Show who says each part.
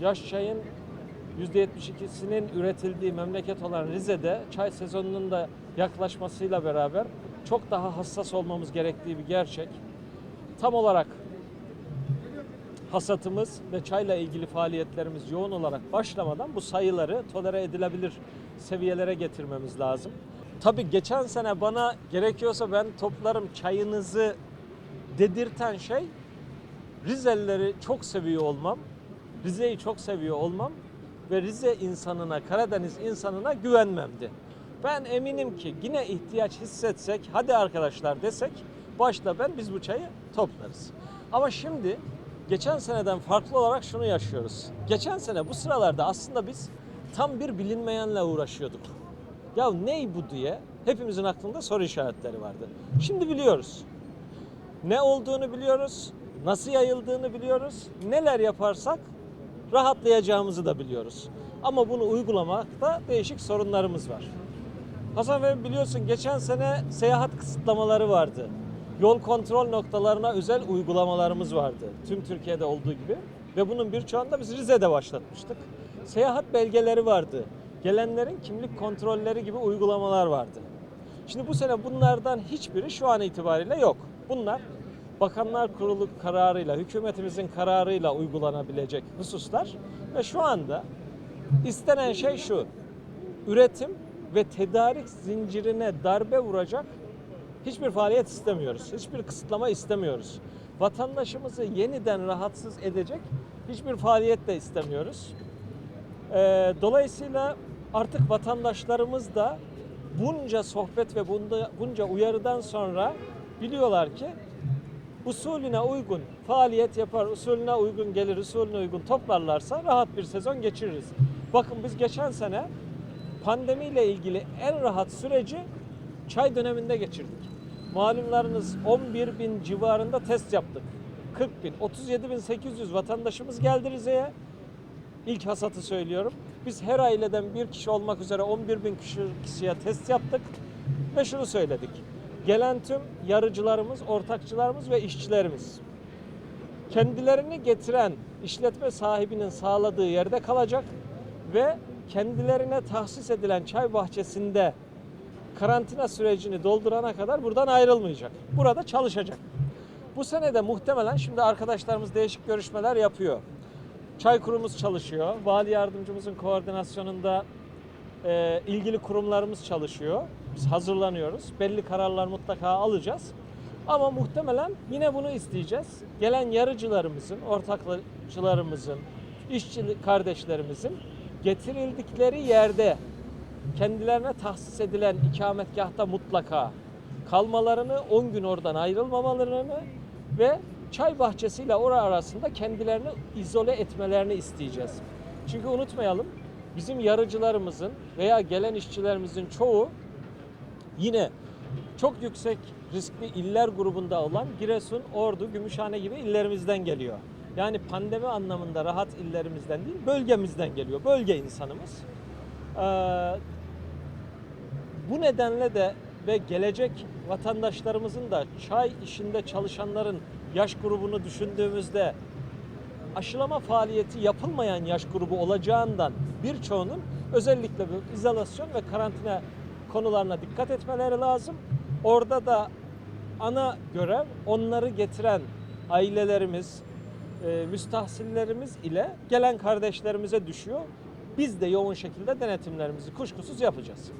Speaker 1: yaş çayın %72'sinin üretildiği memleket olan Rize'de çay sezonunun da yaklaşmasıyla beraber çok daha hassas olmamız gerektiği bir gerçek. Tam olarak hasatımız ve çayla ilgili faaliyetlerimiz yoğun olarak başlamadan bu sayıları tolere edilebilir seviyelere getirmemiz lazım. Tabii geçen sene bana gerekiyorsa ben toplarım çayınızı dedirten şey Rizelileri çok seviyor olmam, Rize'yi çok seviyor olmam ve Rize insanına, Karadeniz insanına güvenmemdi. Ben eminim ki yine ihtiyaç hissetsek, hadi arkadaşlar desek, başta ben biz bu çayı toplarız. Ama şimdi geçen seneden farklı olarak şunu yaşıyoruz. Geçen sene bu sıralarda aslında biz tam bir bilinmeyenle uğraşıyorduk. Ya ney bu diye hepimizin aklında soru işaretleri vardı. Şimdi biliyoruz. Ne olduğunu biliyoruz, nasıl yayıldığını biliyoruz, neler yaparsak rahatlayacağımızı da biliyoruz. Ama bunu uygulamakta değişik sorunlarımız var. Hasan Bey biliyorsun geçen sene seyahat kısıtlamaları vardı. Yol kontrol noktalarına özel uygulamalarımız vardı. Tüm Türkiye'de olduğu gibi. Ve bunun birçoğunu da biz Rize'de başlatmıştık. Seyahat belgeleri vardı. Gelenlerin kimlik kontrolleri gibi uygulamalar vardı. Şimdi bu sene bunlardan hiçbiri şu an itibariyle yok. Bunlar Bakanlar Kurulu kararıyla, hükümetimizin kararıyla uygulanabilecek hususlar ve şu anda istenen şey şu. Üretim ve tedarik zincirine darbe vuracak hiçbir faaliyet istemiyoruz. Hiçbir kısıtlama istemiyoruz. Vatandaşımızı yeniden rahatsız edecek hiçbir faaliyet de istemiyoruz. Ee, dolayısıyla artık vatandaşlarımız da bunca sohbet ve bunca uyarıdan sonra biliyorlar ki usulüne uygun faaliyet yapar, usulüne uygun gelir, usulüne uygun toplarlarsa rahat bir sezon geçiririz. Bakın biz geçen sene pandemiyle ilgili en rahat süreci çay döneminde geçirdik. Malumlarınız 11 bin civarında test yaptık. 40 bin, 37 bin 800 vatandaşımız geldi Rize'ye. İlk hasatı söylüyorum. Biz her aileden bir kişi olmak üzere 11 bin kişi, kişiye test yaptık ve şunu söyledik. Gelen tüm yarıcılarımız, ortakçılarımız ve işçilerimiz kendilerini getiren işletme sahibinin sağladığı yerde kalacak ve kendilerine tahsis edilen çay bahçesinde karantina sürecini doldurana kadar buradan ayrılmayacak. Burada çalışacak. Bu sene de muhtemelen şimdi arkadaşlarımız değişik görüşmeler yapıyor. Çay kurumumuz çalışıyor. Vali yardımcımızın koordinasyonunda e, ilgili kurumlarımız çalışıyor. Biz hazırlanıyoruz. Belli kararlar mutlaka alacağız. Ama muhtemelen yine bunu isteyeceğiz. Gelen yarıcılarımızın, ortakçılarımızın, işçi kardeşlerimizin getirildikleri yerde kendilerine tahsis edilen ikametgahta mutlaka kalmalarını, 10 gün oradan ayrılmamalarını ve çay bahçesiyle orası arasında kendilerini izole etmelerini isteyeceğiz. Çünkü unutmayalım bizim yarıcılarımızın veya gelen işçilerimizin çoğu yine çok yüksek riskli iller grubunda olan Giresun, Ordu, Gümüşhane gibi illerimizden geliyor. Yani pandemi anlamında rahat illerimizden değil, bölgemizden geliyor. Bölge insanımız. Ee, bu nedenle de ve gelecek vatandaşlarımızın da çay işinde çalışanların yaş grubunu düşündüğümüzde aşılama faaliyeti yapılmayan yaş grubu olacağından birçoğunun özellikle bu izolasyon ve karantina konularına dikkat etmeleri lazım. Orada da ana görev onları getiren ailelerimiz, e, müstahsillerimiz ile gelen kardeşlerimize düşüyor. Biz de yoğun şekilde denetimlerimizi kuşkusuz yapacağız.